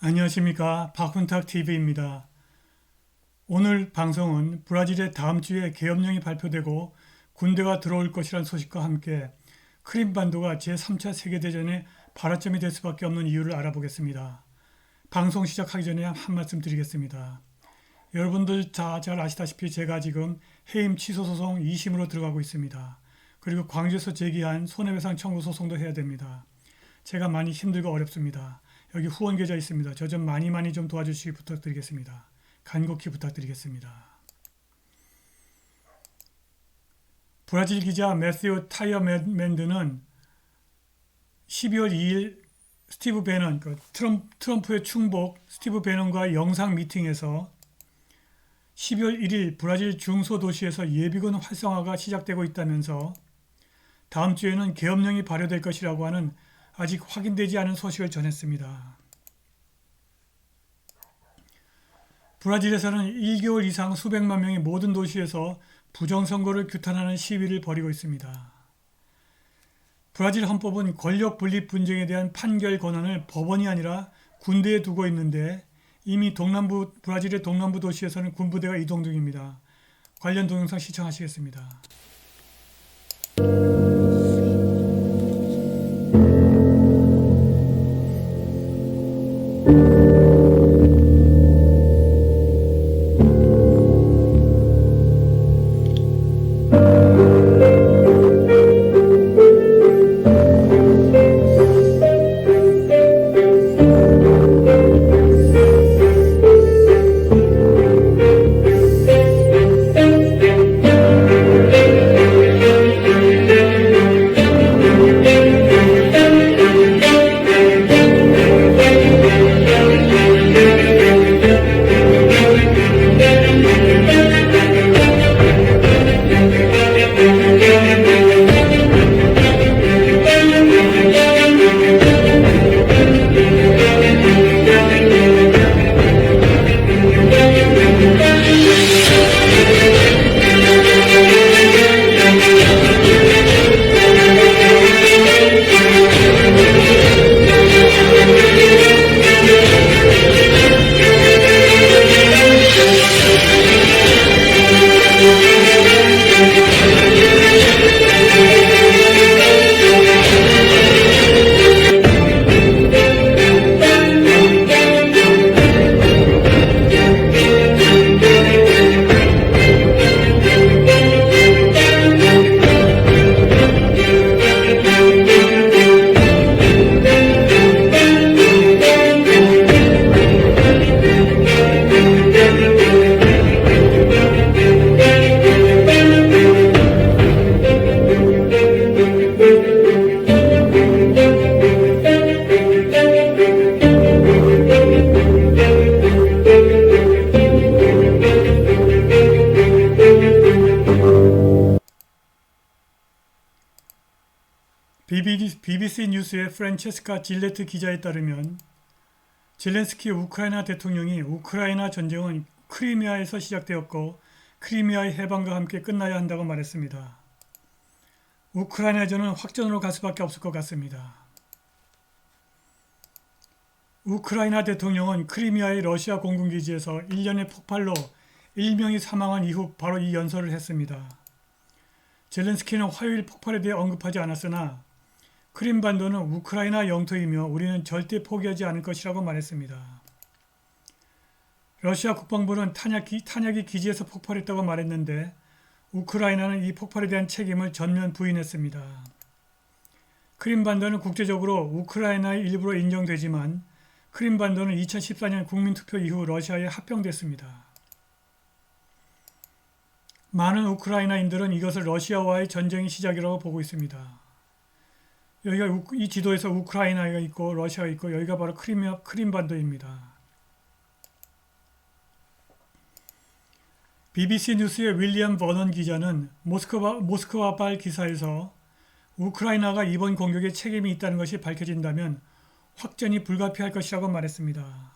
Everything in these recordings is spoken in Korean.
안녕하십니까 박훈탁 TV입니다. 오늘 방송은 브라질의 다음 주에 계엄령이 발표되고 군대가 들어올 것이라는 소식과 함께 크림반도가 제3차 세계대전의 발화점이 될 수밖에 없는 이유를 알아보겠습니다. 방송 시작하기 전에 한 말씀 드리겠습니다. 여러분들 다 잘 아시다시피 제가 지금 해임 취소 소송 2심으로 들어가고 있습니다. 그리고 광주에서 제기한 손해배상 청구 소송도 해야 됩니다. 제가 많이 힘들고 어렵습니다. 여기 후원 계좌 있습니다. 저 좀 많이 많이 좀 도와주시기 부탁드리겠습니다. 간곡히 부탁드리겠습니다. 브라질 기자 매스유 타이어 맨드는 12월 2일 스티브 베넌, 그 트럼, 트럼 프의 충복 스티브 베넌과 영상 미팅에서 12월 1일 브라질 중소도시에서 예비군 활성화가 시작되고 있다면서 다음 주에는 계엄령이 발효될 것이라고 하는 아직 확인되지 않은 소식을 전했습니다. 브라질에서는 1개월 이상 수백만 명이 모든 도시에서 부정선거를 규탄하는 시위를 벌이고 있습니다. 브라질 헌법은 권력 분립 분쟁에 대한 판결 권한을 법원이 아니라 군대에 두고 있는데 이미 동남부 브라질의 동남부 도시에서는 군부대가 이동 중입니다. 관련 동영상 시청하시겠습니다. BBC 뉴스의 프란체스카 질레트 기자에 따르면 젤렌스키 우크라이나 대통령이 우크라이나 전쟁은 크리미아에서 시작되었고 크리미아의 해방과 함께 끝나야 한다고 말했습니다. 우크라이나전은 확전으로 갈 수밖에 없을 것 같습니다. 우크라이나 대통령은 크리미아의 러시아 공군기지에서 1년의 폭발로 1명이 사망한 이후 바로 이 연설을 했습니다. 젤렌스키는 화요일 폭발에 대해 언급하지 않았으나 크림반도는 우크라이나 영토이며 우리는 절대 포기하지 않을 것이라고 말했습니다. 러시아 국방부는 탄약이, 탄약이 기지에서 폭발했다고 말했는데 우크라이나는 이 폭발에 대한 책임을 전면 부인했습니다. 크림반도는 국제적으로 우크라이나의 일부로 인정되지만 크림반도는 2014년 국민투표 이후 러시아에 합병됐습니다. 많은 우크라이나인들은 이것을 러시아와의 전쟁의 시작이라고 보고 있습니다. 여기가 이 지도에서 우크라이나가 있고 러시아가 있고 여기가 바로 크리미아 크림반도입니다. BBC 뉴스의 윌리엄 버넌 기자는 모스크바 모스크바발 기사에서 우크라이나가 이번 공격에 책임이 있다는 것이 밝혀진다면 확전이 불가피할 것이라고 말했습니다.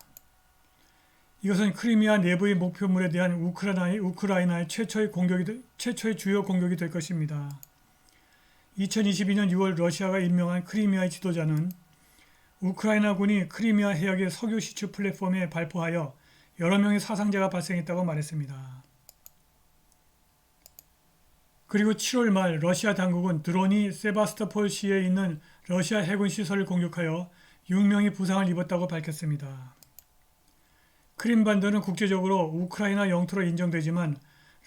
이것은 크리미아 내부의 목표물에 대한 우크라이나의, 우크라이나의 최초의 공격이 최초의 주요 공격이 될 것입니다. 2022년 6월 러시아가 임명한 크리미아의 지도자는 우크라이나군이 크리미아 해역의 석유 시추 플랫폼에 발포하여 여러 명의 사상자가 발생했다고 말했습니다. 그리고 7월 말 러시아 당국은 드론이 세바스토폴시에 있는 러시아 해군 시설을 공격하여 6명이 부상을 입었다고 밝혔습니다. 크림반도는 국제적으로 우크라이나 영토로 인정되지만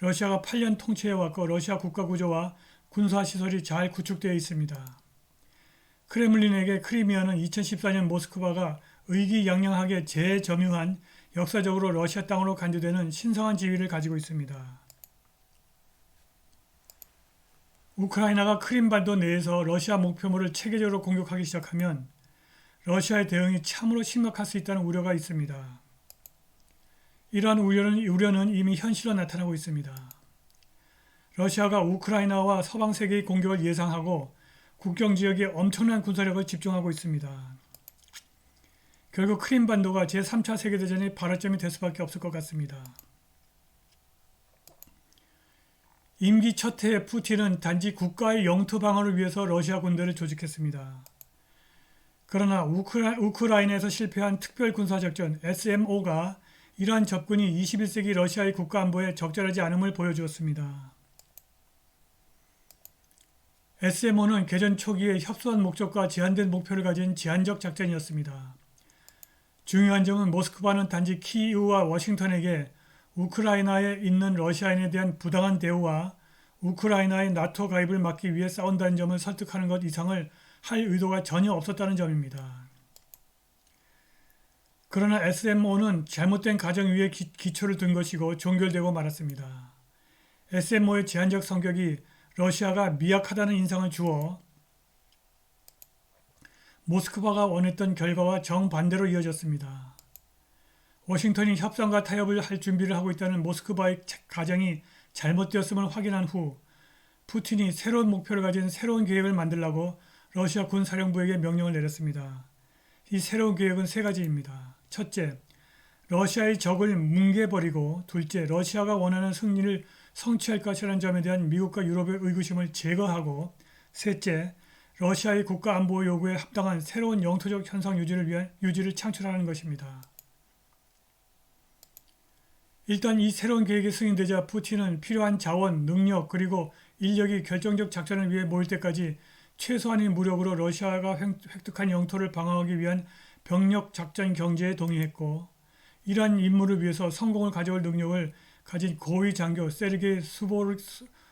러시아가 8년 통치해왔고 러시아 국가 구조와 군사 시설이 잘 구축되어 있습니다. 크레물린에게 크리미아는 2014년 모스크바가 의기양양하게 재점유한 역사적으로 러시아 땅으로 간주되는 신성한 지위를 가지고 있습니다. 우크라이나가 크림반도 내에서 러시아 목표물을 체계적으로 공격하기 시작하면 러시아의 대응이 참으로 심각할 수 있다는 우려가 있습니다. 이러한 우려는, 우려는 이미 현실로 나타나고 있습니다. 러시아가 우크라이나와 서방 세계의 공격을 예상하고 국경 지역에 엄청난 군사력을 집중하고 있습니다. 결국 크림반도가 제3차 세계대전의 발화점이 될 수밖에 없을 것 같습니다. 임기 첫 해에 푸틴은 단지 국가의 영토 방어를 위해서 러시아 군대를 조직했습니다. 그러나 우크라, 우크라이나에서 실패한 특별 군사작전 SMO가 이러한 접근이 21세기 러시아의 국가 안보에 적절하지 않음을 보여주었습니다. SMO는 개전 초기에 협소한 목적과 제한된 목표를 가진 제한적 작전이었습니다. 중요한 점은 모스크바는 단지 키이우와 워싱턴에게 우크라이나에 있는 러시아인에 대한 부당한 대우와 우크라이나의 나토 가입을 막기 위해 싸운다는 점을 설득하는 것 이상을 할 의도가 전혀 없었다는 점입니다. 그러나 SMO는 잘못된 가정 위에 기, 기초를 둔 것이고 종결되고 말았습니다. SMO의 제한적 성격이 러시아가 미약하다는 인상을 주어 모스크바가 원했던 결과와 정반대로 이어졌습니다. 워싱턴이 협상과 타협을 할 준비를 하고 있다는 모스크바의 가정이 잘못되었음을 확인한 후 푸틴이 새로운 목표를 가진 새로운 계획을 만들라고 러시아 군 사령부에게 명령을 내렸습니다. 이 새로운 계획은 세 가지입니다. 첫째, 러시아의 적을 뭉개버리고 둘째, 러시아가 원하는 승리를 성취할 것이라는 점에 대한 미국과 유럽의 의구심을 제거하고 셋째, 러시아의 국가 안보 요구에 합당한 새로운 영토적 현상 유지를 위한 유지를 창출하는 것입니다. 일단 이 새로운 계획이 승인되자 푸틴은 필요한 자원, 능력 그리고 인력이 결정적 작전을 위해 모일 때까지 최소한의 무력으로 러시아가 획득한 영토를 방어하기 위한 병력 작전 경제에 동의했고 이러한 임무를 위해서 성공을 가져올 능력을 가진 고위 장교 세르게이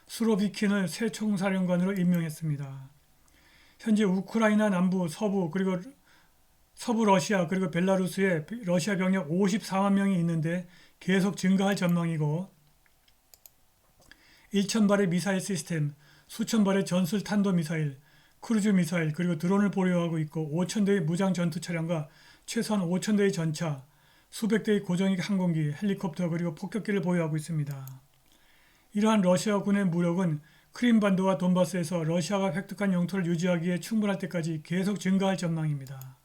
수로비킨을 새 총사령관으로 임명했습니다. 현재 우크라이나 남부, 서부 그리고 서부 러시아 그리고 벨라루스에 러시아 병력 54만 명이 있는데 계속 증가할 전망이고 1천 발의 미사일 시스템, 수천 발의 전술 탄도 미사일, 크루즈 미사일 그리고 드론을 보유하고 있고 5천 대의 무장 전투 차량과 최소한 5천 대의 전차, 수백 대의 고정익 항공기, 헬리콥터 그리고 폭격기를 보유하고 있습니다. 이러한 러시아 군의 무력은 크림반도와 돈바스에서 러시아가 획득한 영토를 유지하기에 충분할 때까지 계속 증가할 전망입니다.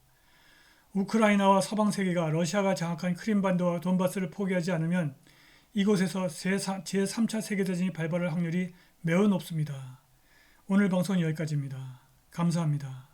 우크라이나와 서방 세계가 러시아가 장악한 크림반도와 돈바스를 포기하지 않으면 이곳에서 제3차 세계대전이 발발할 확률이 매우 높습니다. 오늘 방송은 여기까지입니다. 감사합니다.